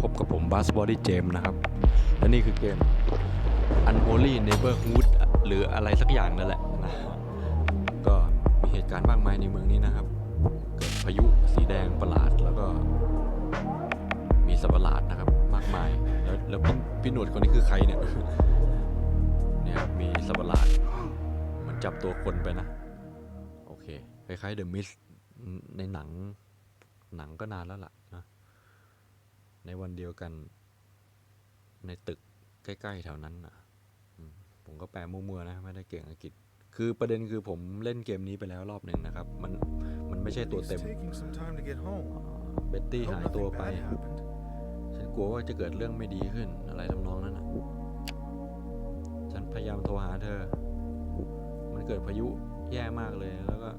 พบกับผมบัสบอดี้เจมนะครับ และนี่คือเกม Unholy Neighborhood หรืออะไรสักอย่างนั่นแหละนะก็มีเหตุการณ์มากมายในเมืองนี้นะครับ เกิดพายุสีแดงประหลาดแล้วก็มีสัตว์ประหลาดนะครับ มากมาย แล้วแล้วพี่พี่หนวดคนนี้คือใครเนี่ยเนี่ยครับมีสัตว์ประหลาดเหมือนจับตัวคนไปนะ โอเคคล้ายๆ The Mist ในหนังหนังก็นานแล้วล่ะนะ ในวันเดียวกัน ในตึกใกล้ๆแถวนั้นนะอืมผมก็แปลมั่วๆนะไม่ได้เก่งอังกฤษ คือประเด็นคือผมเล่นเกมนี้ไปแล้วรอบหนึ่งนะครับ มันมันไม่ใช่ตัว It's เต็ม taking some time to get home. เบ็ตตี้ I hope หายตัว nothing ไป bad happened. ฉันกลัวว่าจะเกิดเรื่องไม่ดีขึ้นอะไรทำนองนั้นนะฉันพยายามโทรหาเธอ มันเกิดพายุแย่มากเลยแล้วก็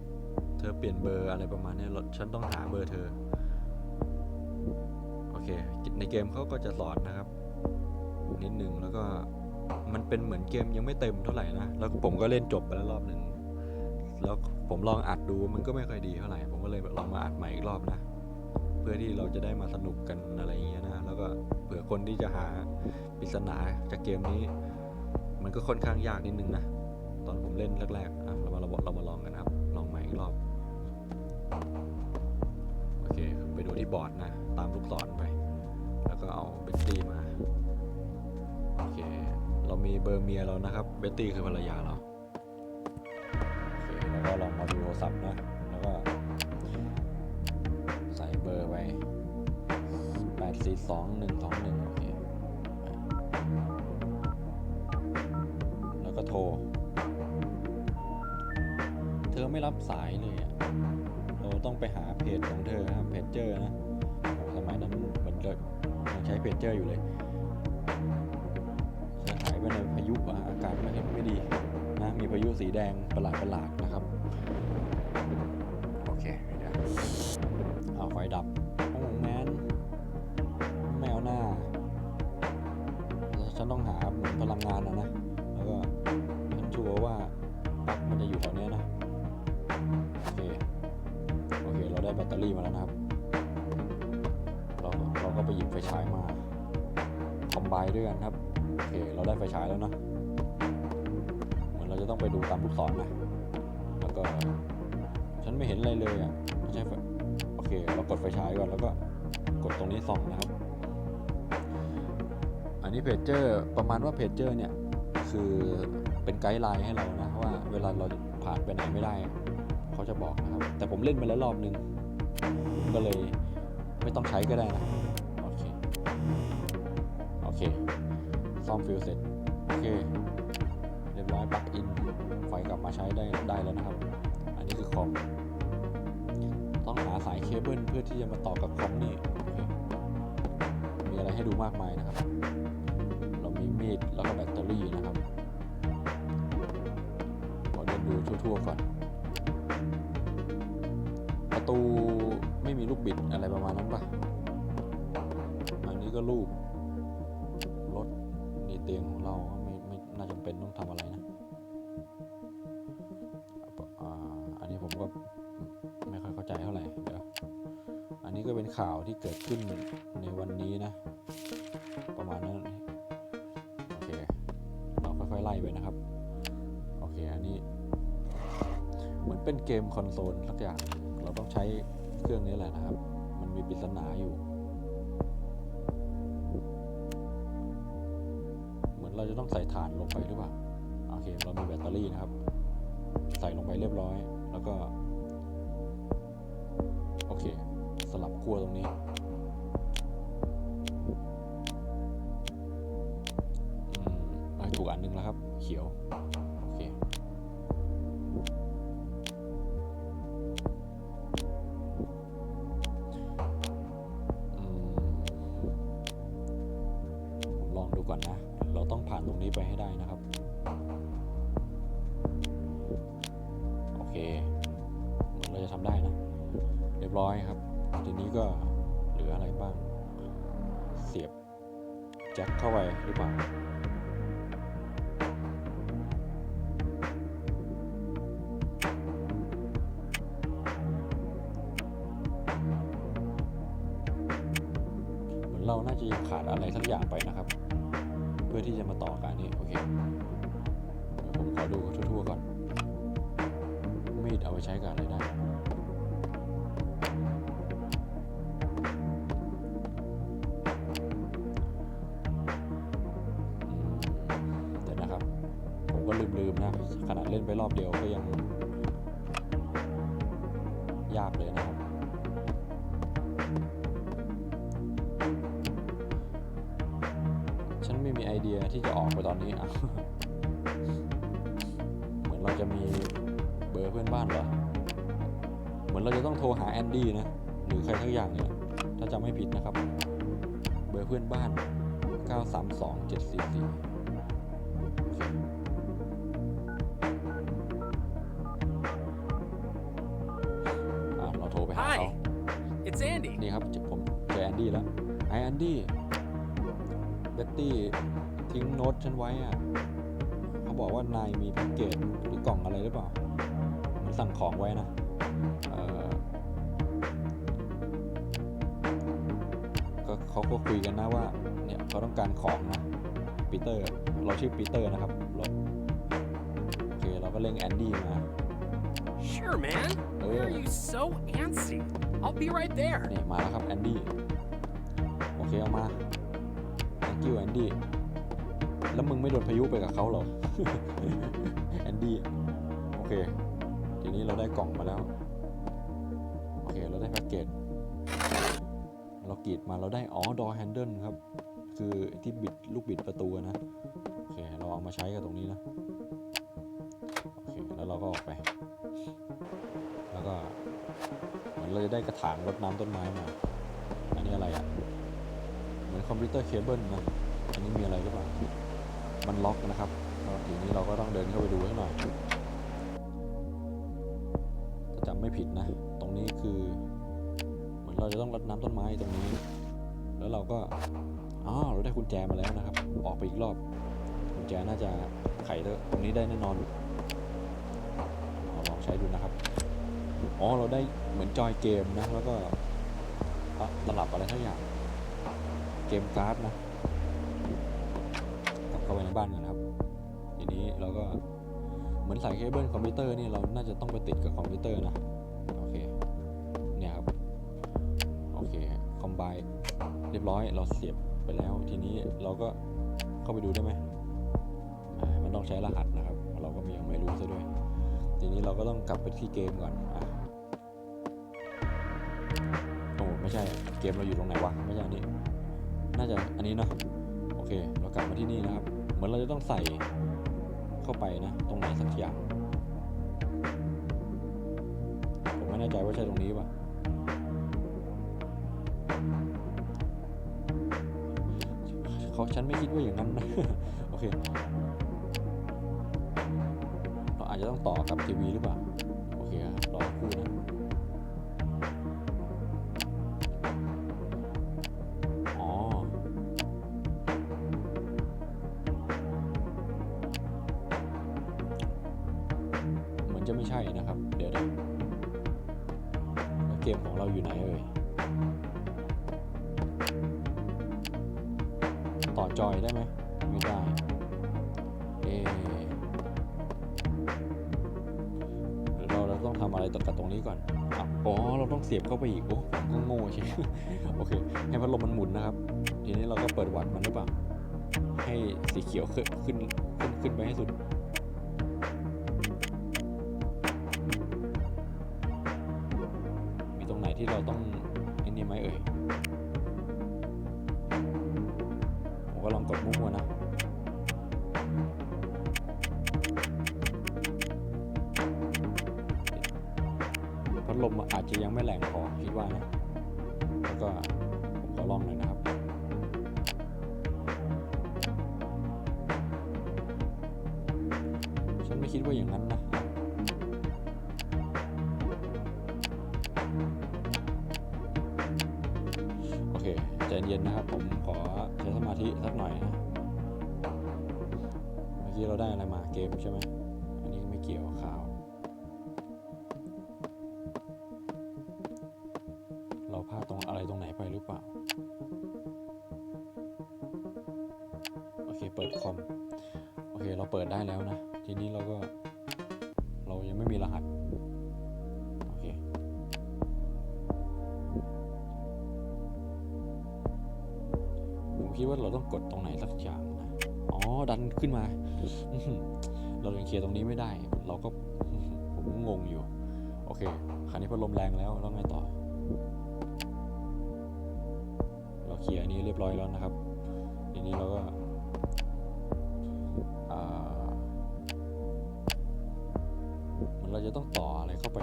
เธอเปลี่ยนเบอร์อะไรประมาณเนี้ยเราฉันต้องหาเบอร์เธอโอ เค ในเกมเขาก็จะสอนนะครับ นิดนึงแล้วก็มันเป็นเหมือนเกมยังไม่เต็มเท่าไหร่นะ แล้วผมก็เล่นจบไปแล้วรอบหนึ่งแล้วผมลองอัดดูมันก็ไม่ค่อยดีเท่าไหร่ ผมก็เลยลองมาอัดใหม่อีกรอบนะ เพื่อที่เราจะได้มาสนุกกันอะไรอย่างเงี้ยนะ แล้วก็เผื่อคนที่จะหาปริศนาจากเกมนี้ มันก็ค่อนข้างยากนิดนึงนะ ตอนผมเล่นแรกๆอะเรามาเราเรามาลองกันนะครับ ลองใหม่อีกรอบ โอเค ไปดูที่บอร์ดนะ ตามลูกศรไป มีเบอร์เมียเรานะครับ เบตตี้คือภรรยาเราโอเคแล้วก็ลองมาดูโทรศัพท์นะ แล้วก็ ใส่เบอร์ไปแปดสี่สองหนึ่งสองหนึ่งโอเค แล้วก็โทร เธอไม่รับสายเลยอะเราต้องไปหาเพจของเธอนะครับเพจเจอร์นะ สมัยนั้นมันก็ยังใช้เพจเจอร์อยู่เลย เธอหายไปในพายุอะอากาศไม่ไม่ดีนะมีพายุสีแดงประหลาดประหลาดนะครับ โอเคเดี๋ยวเอาไฟดับโอ้แมนแมวหน้าฉันต้องหาเหมือนพลังงานนะนะแล้วก็ฉันชัวร์ว่าปลั๊กมันจะอยู่แถวเนี้ยนะโอเคโอเค เราได้แบตเตอรี่มาแล้วนะครับ เราเราก็ไปหยิบไฟฉายมาคอมไบด้วยกันครับ โอเค เราได้ไฟฉายแล้วนะเหมือนเราจะต้องไปดูตามลูกศรนะแล้วก็ ฉันไม่เห็นอะไรเลยอะไม่ใช่ไฟโอเค เรากดไฟฉายก่อนแล้วก็กดตรงนี้ส่องนะครับ อันนี้เพจเจอร์ประมาณว่าเพจเจอร์เนี่ยคือเป็นไกด์ไลน์ให้เรานะว่าเวลาเราผ่านไปไหนไม่ได้ เขาจะบอกนะครับ แต่ผมเล่นไปแล้วรอบนึง ก็เลยไม่ต้องใช้ก็ได้นะ โอเค โอเค ซ่อมฟิลเสร็จ โอเค เรียบร้อยปลั๊กอินไฟกลับมาใช้ได้ได้แล้วนะครับ อันนี้คือคอม ต้องหาสายเคเบิลเพื่อที่จะมาต่อกับคอมนี่ มีอะไรให้ดูมากมายนะครับ เรามีมีดแล้วก็แบตเตอรี่นะครับขอเดินดูทั่วๆก่อนประตูไม่มีลูกบิดอะไรประมาณนั้นปะอันนี้ก็ลูก เตียงของเราก็ไม่ไม่น่าจำเป็นต้องทำอะไรนะอันนี้ผมก็ไม่ค่อยเข้าใจเท่าไหร่เดี๋ยวอันนี้ก็เป็นข่าวที่เกิดขึ้นในวันนี้นะ ประมาณนั้นโอเคเราค่อยๆไล่ไปนะครับโอเคอันนี้ เหมือนเป็นเกมคอนโซลสักอย่างเราต้องใช้เครื่องนี้แหละนะครับ มันมีปริศนาอยู่ ใส่ฐานลงไปหรือเปล่าโอเคเรามีแบตเตอรี่นะครับ ใส่ลงไปเรียบร้อย แล้วก็ โอเค สลับขั้วตรงนี้อืมอะถูกอันหนึงแล้วครับ เขียว ร้อยครับทีนี้ก็เหลืออะไรบ้าง เสียบแจ็คเข้าไปหรือเปล่าเราน่าจะยังขาดอะไรสักอย่างไปนะครับ เพื่อที่จะมาต่อการนี้โอเคเดี๋ยวผมขอดูทั่วๆก่อนมีดเอาไปใช้กับอะไร ล่นไปรอบเดียวก็ยัง ยากเลยนะครับ ฉันไม่มีไอเดียที่จะออกไปตอนนี้อะเหมือนเราจะมีเบอร์เพื่อนบ้านเหรอ เหมือนเราจะต้องโทรหาแอนดี้นะ หรือใครทั้งอย่างเนี่ย ถ้าจำไม่ผิดนะครับ เบอร์เพื่อนบ้าน 932 744 ฉันไว้อะเขาบอกว่านายมีแพ็กเกจหรือกล่องอะไรหรือเปล่ามันสั่งของไว้นะเออก็เขาก็คุยกันนะว่าเนี่ยเขาต้องการของนะปีเตอร์เราชื่อปีเตอร์นะครับเราโอเคเราก็เร่งแอนดี้มา Sure, man. Why are you so antsy? I'll be right there. นี่มาแล้วครับแอนดี้โอเคเอามา thank you แอนดี้ แล้วมึงไม่โดนพายุไปกับเขาเหรอ แอนดี้ โอเค ทีนี้เราได้กล่องมาแล้ว โอเค เราได้แพ็กเกจ เรากรีดมาเราได้ อ๋อ ดอแฮนเดิลครับ คือที่บิดลูกบิดประตูนะ โอเค เราเอามาใช้กับตรงนี้นะ โอเค แล้วเราก็ออกไป แล้วก็ เหมือนเราจะได้กระถางรดน้ำต้นไม้มา อันนี้อะไรอะ่ะ เหมือนคอมพิวเตอร์เคเบิลนะอันนี้มีอะไรหรือเปล่า มันล็อกนะครับทีนี้เราก็ต้องเดินเข้าไปดูให้หน่อยถ้าจำไม่ผิดนะ ตรงนี้คือ เหมือนเราจะต้องรดน้ำต้นไม้ตรงนี้ แล้วเราก็อ๋อเราได้กุญแจมาแล้วนะครับ ออกไปอีกรอบกุญแจน่าจะไขตรงนี้ได้แน่นอนลองใช้ดูนะครับอ๋อเราได้เหมือนจอยเกมนะแล้วก็อะตลับอะไรทั้งอย่าง เกมการ์ดนะ เข้าไปในบ้านกันนครับ ทีนี้เราก็เหมือนใส่เคเบิลคอมพิวเตอร์นี่เราน่าจะต้องไปติดกับคอมพิวเตอร์นะโอเคเนี่ยครับโอเคคอมไบเรียบร้อยเราเสียบไปแล้ว ทีนี้เราก็เข้าไปดูได้ไหมมันต้องใช้รหัสนะครับ เราก็มียังไม่รู้ซะด้วย ทีนี้เราก็ต้องกลับไปที่เกมก่อนอะโอ้ไม่ใช่เกมเราอยู่ตรงไหนวะไม่ใช่อันนี้ น่าจะอันนี้เนอะโอเค เรากลับมาที่นี่นะครับ เหมือนเราจะต้องใส่เข้าไปนะ ตรงไหนสักอย่าง ผมไม่แน่ใจว่าใช่ตรงนี้ป่ะเขาฉันไม่คิดว่าอย่างนั้นนะ โอเค เราอาจจะต้องต่อกับทีวีหรือเปล่า ไม่ใช่นะครับ เดี๋ยวเดี๋ยวแลเกมของเราอยู่ไหนเอ่ยต่อจอยได้ไหมไม่ได้เอเราเราต้องทำอะไรต่อกับตรงนี้ก่อนอ๋อเราต้องเสียบเข้าไปอีกโอ้ก็โง่ใช่โอเค ให้พัดลมมันหมุนนะครับ ทีนี้เราก็เปิดวัดมันหรือเปล่าให้สีเขียวขึ้นขึ้นขึ้นไปให้สุด ลมอาจจะยังไม่แรงพอคิดว่านะแล้วก็ผมขอลองหน่อยนะครับฉันไม่คิดว่าอย่างนั้นนะโอเคใจเย็นนะครับ ผมขอใช้สมาธิสักหน่อยนะเมื่อกี้เราได้อะไรมาเกมใช่ไหม อม โอเค เราเปิดได้แล้วนะ ทีนี้เราก็ เรายังไม่มีรหัส โอเค ผมคิดว่าเราต้องกดตรงไหนสักอย่างนะ อ๋อ ดันขึ้นมาอื้อหือเรายังเคลียร์ตรงนี้ไม่ได้ เราก็ ผมงงอยู่ โอเค คราวนี้พัดลมแรงแล้ว แล้วไงต่อ เราเคลียร์อันนี้เรียบร้อยแล้วนะครับทีนี้เราก็ เหมันเราจะต้องต่ออะไรเข้าไป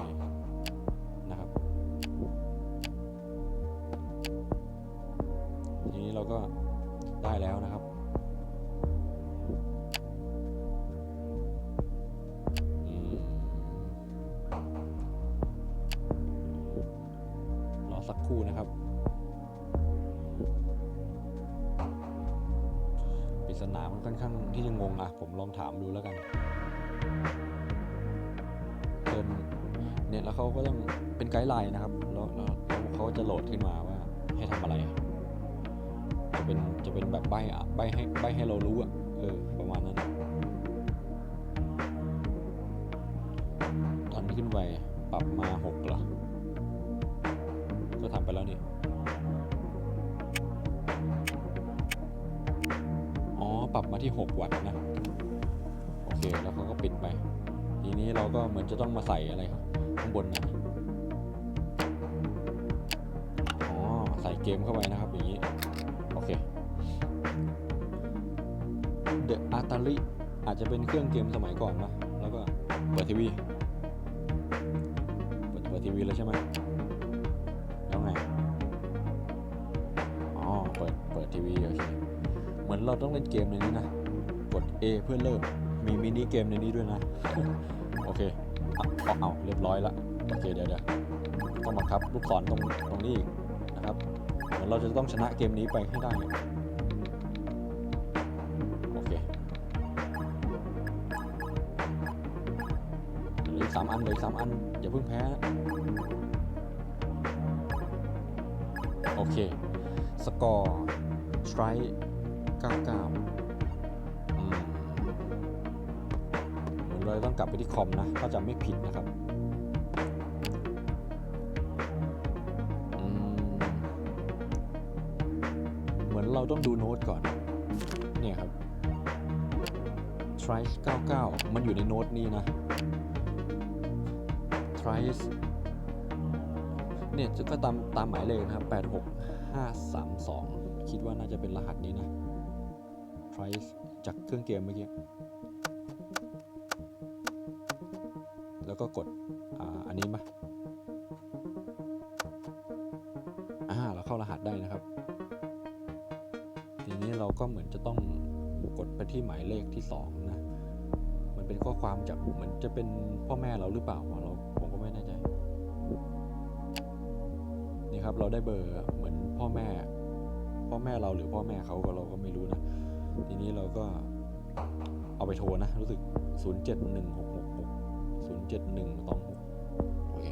นะครับ ทีนี้เราก็ได้แล้วนะครับ รอสักครู่นะครับ ปริศนามันค่อนข้างที่จะงงอะ ผมลองถามดูแล้วกัน แล้วเขาก็ต้องเป็นไกด์ไลน์นะครับแล้วแล้วลวเขาจะโหลดขึ้นมาว่าให้ทำอะไรจะเป็นจะเป็นแบบใบอะใบให้ใบให้เรารู้อะเออประมาณนั้นดันขึ้นไปปรับมาหกเหรอก็ทำไปแล้วนี่อ๋อปรับมาที่ 6 วัตต์นะ โอเค แล้วเขาก็ปิดไป ทีนี้เราก็เหมือนจะต้องมาใส่อะไร ข้างบนนะอ๋อใส่เกมเข้าไปนะครับอย่างนี้ โอเค The Atari อาจจะเป็นเครื่องเกมสมัยก่อนนะแล้วก็เปิดทีวีเปิดเปิดทีวีแล้วใช่ไหมแล้วไงอ๋อเปิดเปิดทีวีโอเคเหมือนเราต้องเล่นเกมในนี้นะ กด A เพื่อเริ่มมีมินิเกมในนี้ด้วยนะ โอเค เอาเอาเรียบร้อยละโอเคเดี๋ยวเดี๋ยวต้องบังคับลูกศรตรงตรงนี้นะครับเหมือนเราจะต้องชนะเกมนี้ไปให้ได้โอเคเหลือสามอันเหลือสามอันอย่าเพิ่งแพ้นะโอเค สกอร์สไตร์99อื เราต้องกลับไปที่คอมนะถ้าจำไม่ผิดนะครับเหมือนเราต้องดูโน้ตก่อน เนี่ยครับ Trice 99 มันอยู่ในโน้ตนี้นะ Trice เนี่ยก็ตามตามหมายเลขนะครับ 86532 คิดว่าน่าจะเป็นรหัสนี้นะ Trice จากเครื่องเกมเมื่อกี้ แล้วก็กดออันนี้มาอ่าเราเข้ารหัสได้นะครับ ทีนี้เราก็เหมือนจะต้องกดไปที่หมายเลขที่ 2 นะ มันเป็นข้อความจากเหมือนจะเป็นพ่อแม่เราหรือเปล่าเราผมก็ไม่แน่ใจ นี่ครับเราได้เบอร์เหมือนพ่อแม่ พ่อแม่เราหรือพ่อแม่เขาก็เราก็ไม่รู้นะ ทีนี้เราก็เอาไปโทรนะ รู้สึก 0716 071666 071ต้อง6โอเค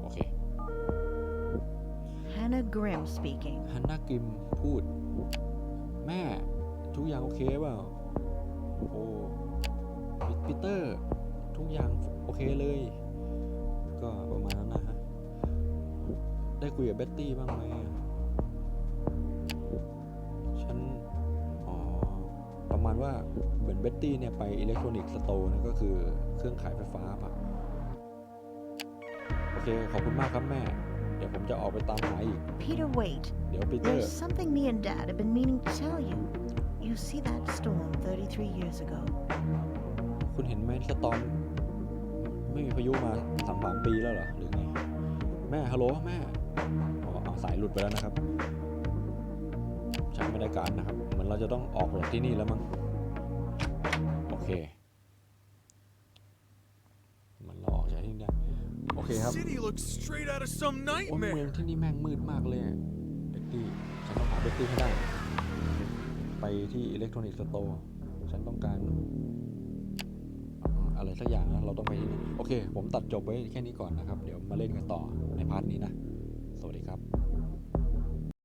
โอเค Hannah Grimm speaking. ฮันนากิมพูด แม่ ทุกอย่างโอเคเปล่าโอ้ปีเตอร์ ทุกอย่างโอเคเลย ก็ประมาณนั้นนะฮะ ได้คุยกับเบ็ตตี้บ้างไหม มาณว่าเหมือนเบ็ตตี้เนี่ยไปอิเล็กทรอนิกส์สโตร์นะก็คือเครื่องขายไฟฟ้าป่ะโอเค ขอบคุณมากครับแม่ เดี๋ยวผมจะออกไปตามหาอีก Peter, wait. เดี๋ยวปีเตอร์ There's something me and Dad have been meaning to tell you. You see that storm 33 years ago? คุณเห็นไหมสตอมไม่มีพายุมาสามสามปีแล้วเหรอหรือไง แม่ฮัลโหลแม่อ๋อเอาสายหลุดไปแล้วนะครับใช้ไม่ได้การนะครับเหมื อนเราจะต้องออกจากที่นี่แล้วมั้งโอเคเหมันเราออกจากที่นี่ได้โอเคครับ City looks straight out of some โอ้ยเมือง nightmare. ที่นี่แม่งมืดมากเลยอะเบ็ตตี้ฉันต้องหาเบ็ตตี้ให้ได้ ไปที่อิเล็กทรอนิกส์สโตร์ฉันต้องการอ่าอะไรสักอย่างนะเราต้องไปที่นี่โอเค ผมตัดจบไว้แค่นี้ก่อนนะครับ เดี๋ยวมาเล่นกันต่อในพาร์ทนี้นะ